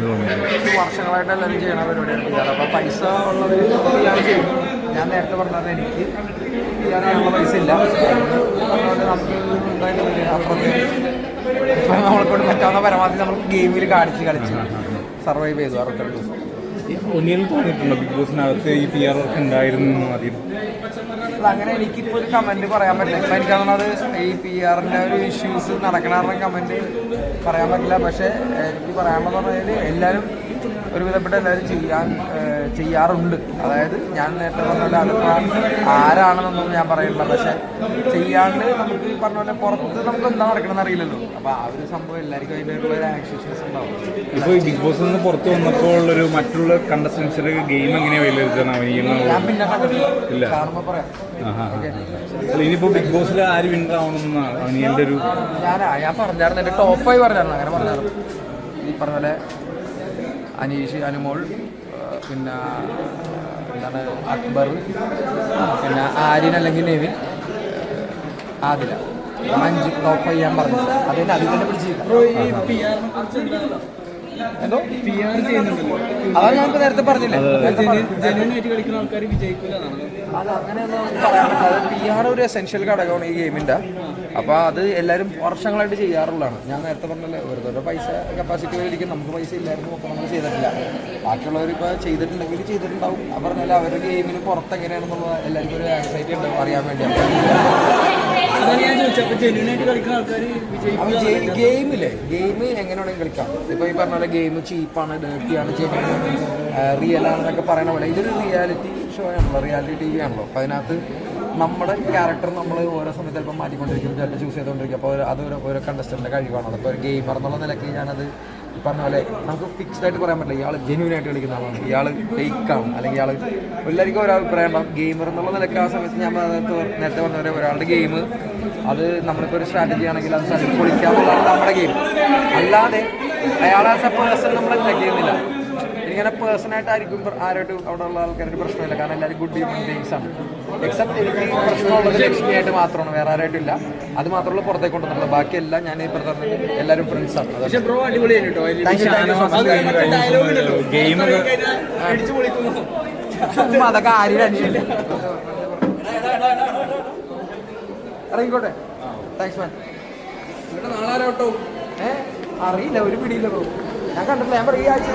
എന്ന് വർഷങ്ങളായിട്ട് എല്ലാവരും ചെയ്യണ പരിപാടിയാണ് ചെയ്യാറ് അപ്പോൾ പൈസ ഉള്ളത് ചെയ്യാൻ ചെയ്യും ഞാൻ നേരത്തെ പറഞ്ഞത് എനിക്ക് ചെയ്യാനുള്ള പൈസ ഇല്ല. അതുകൊണ്ട് നമുക്ക് ഇപ്പം നമ്മളെക്കൊണ്ട് പറ്റാവുന്ന പരമാവധി നമ്മൾ ഗെയിമിൽ കാണിച്ച് കളിച്ച് സർവൈവ് ചെയ്തു അറുപത്തിരണ്ട് ദിവസം. ഒന്നിനും തോന്നിയിട്ടുണ്ടോ? ബിഗ് ബോസിനകത്ത് ഈ പി ആർ വർക്ക് ഉണ്ടായിരുന്നു അല്ല, അങ്ങനെ എനിക്കിപ്പോൾ ഒരു കമന്റ് പറയാൻ പറ്റില്ല. ഇപ്പം എനിക്ക് തോന്നുന്നത് ഈ പി ആറിന്റെ ഒരു ഇഷ്യൂസ് നടക്കണ കാരണം കമന്റ് പറയാൻ പറ്റില്ല. പക്ഷേ എനിക്ക് പറയാമെന്ന് പറഞ്ഞാൽ എല്ലാവരും ഒരുവിധപ്പെട്ട എല്ലാവരും ചെയ്യാൻ ചെയ്യാറുണ്ട്. അതായത് ഞാൻ നേരത്തെ പറഞ്ഞ പോലെ അതിപ്പോൾ ആരാണെന്നൊന്നും ഞാൻ പറയുന്നില്ല പക്ഷെ ചെയ്യാണ്ട് നമുക്ക് ഈ പറഞ്ഞ പോലെ പുറത്ത് നമുക്ക് എന്താ നടക്കണമെന്ന് അറിയില്ലല്ലോ. അപ്പോൾ ആ ഒരു സംഭവം എല്ലാവർക്കും അതിന്റെതായിട്ടുള്ള ഒരു ആക്സസ് ഉണ്ടാവും. ഇപ്പോൾ ഈ ബിഗ് ബോസിൽ നിന്ന് പുറത്ത് വന്നപ്പോൾ ഒരു മറ്റുള്ള കണ്ടസ്റ്റൻസിന്റെ ഗെയിം എങ്ങനെയാ വിലയിരുത്തണം ഞാൻ പിന്നെ. കണ്ടിട്ടില്ല കാണുമ്പോൾ പറയാം. ഇനിയിപ്പോ ബിഗ് ബോസിൽ ആര് വിന്നർ ആവണമെന്നാണ് ഒരു ഞാനാ ഞാൻ പറഞ്ഞായിരുന്നു എന്റെ ടോപ്പായി പറഞ്ഞായിരുന്നു അങ്ങനെ പറഞ്ഞായിരുന്നു. ഈ പറഞ്ഞ പോലെ അനീഷ് അനുമോൾ പിന്നെ എന്താണ് അക്ബർ പിന്നെ ആര്യൻ അല്ലെങ്കിൽ നെവിൻ ആദില. അഞ്ച് ടോപ്പ് ചെയ്യാൻ പറഞ്ഞു. അതിന് അതിൽ തന്നെ പിടിച്ചില്ല എന്തോ? അതാണ് ഞാൻ നേരത്തെ പറഞ്ഞില്ലേ? നേരത്തെ പറഞ്ഞു. അത് പറയാൻ പി ആർ ഒരു എസെൻഷ്യൽ ഘടകമാണ് ഈ ഗെയിമിന്റെ അപ്പോൾ അത് എല്ലാവരും വർഷങ്ങളായിട്ട് ചെയ്യാറുള്ളതാണ്. ഞാൻ നേരത്തെ പറഞ്ഞല്ലേ വെറുതെ പൈസ കപ്പാസിറ്റി വരെയിരിക്കും നമുക്ക് പൈസ ഇല്ലായിരുന്നു അപ്പോൾ നമ്മൾ ചെയ്തിട്ടില്ല. ബാക്കിയുള്ളവർ ഇപ്പോൾ ചെയ്തിട്ടുണ്ടെങ്കിൽ ചെയ്തിട്ടുണ്ടാവും. അവർ പറഞ്ഞാൽ അവരുടെ ഗെയിമിന് പുറത്ത് എങ്ങനെയാണെന്നുള്ള എല്ലാവർക്കും ഒരു ആൻസൈറ്റി ഉണ്ടാവും അറിയാൻ വേണ്ടി അപ്പോൾ ഗെയിമില്ലേ ഗെയിം എങ്ങനെ വേണമെങ്കിൽ കളിക്കാം. ഇപ്പൊ ഈ പറഞ്ഞ പോലെ ഗെയിം ചീപ്പാണ് ഡേർട്ടിയാണ് റിയൽ ആണെന്നൊക്കെ പറയണ പോലെ ഇതൊരു റിയാലിറ്റി ഷോ ആണല്ലോ റിയാലിറ്റി ടി വി ആണല്ലോ. അപ്പൊ അതിനകത്ത് നമ്മുടെ ക്യാരക്ടർ നമ്മൾ ഓരോ സമയത്ത് ചിലപ്പോൾ മാറ്റിക്കൊണ്ടിരിക്കും ചിലപ്പോൾ ചൂസ് ചെയ്തുകൊണ്ടിരിക്കും. അപ്പോൾ അത് ഒരു ഓരോ കണ്ടസ്റ്റന്റെ കഴിവാണ് അപ്പോൾ ഒരു ഗെയിമർ എന്നുള്ള നിലയ്ക്ക് ഞാനത് പറഞ്ഞ പോലെ നമുക്ക് ഫിക്സ്ഡ് ആയിട്ട് പറയാൻ പറ്റില്ല. ഇയാൾ ജെന്യൂൻ ആയിട്ട് കളിക്കുന്ന ആളാണ്. ഇയാൾ ഫേക്കാണ് അല്ലെങ്കിൽ ഇയാൾ എല്ലാവർക്കും ഒരാൾ പറയാൻ ഗെയിമർ എന്നുള്ള നിലയ്ക്ക് ആ സമയത്ത് ഞാൻ നേരത്തെ പറഞ്ഞ പോലെ ഒരാളുടെ ഗെയിം അത് നമ്മളിപ്പോൾ ഒരു സ്ട്രാറ്റജി ആണെങ്കിൽ അത് സ്ട്രാറ്റജി പൊളിക്കാന്നുള്ളതാണ് നമ്മുടെ ഗെയിം അല്ലാതെ അയാൾ സപ്പോസ് എ പേഴ്സൺ നമ്മൾ പേഴ്സണായിട്ട് ഇങ്ങനെ പേഴ്സണായിട്ടായിരിക്കും ആരോട്ടും അവിടെ ഉള്ള ആൾക്കാരുടെ പ്രശ്നമില്ല. കാരണം എല്ലാവരും ഗുഡ് ഹ്യൂമൻ ബീങ്സ് ആണ്. എക്സെപ്റ്റ് എനിക്ക് പ്രശ്നമുള്ളത് ലക്ഷ്മിയായിട്ട് മാത്രമാണ്. വേറെ ആരായിട്ടും ഇല്ല. അത് മാത്രമല്ല പുറത്തേക്ക് കൊണ്ടുവന്നുള്ളത് ബാക്കിയെല്ലാം ഞാൻ ഈ പറഞ്ഞ എല്ലാവരും ഫ്രണ്ട്സ് ആണ്. അതൊക്കെ ആരും ഇറങ്ങിക്കോട്ടെ. താങ്ക്സ് മാൻ നാളെ അറിയില്ല. ഒരു പിടിയില്ല ബ്രോ ഞാൻ കണ്ടിട്ടില്ല. ഞാൻ പറയും ഈ ആഴ്ച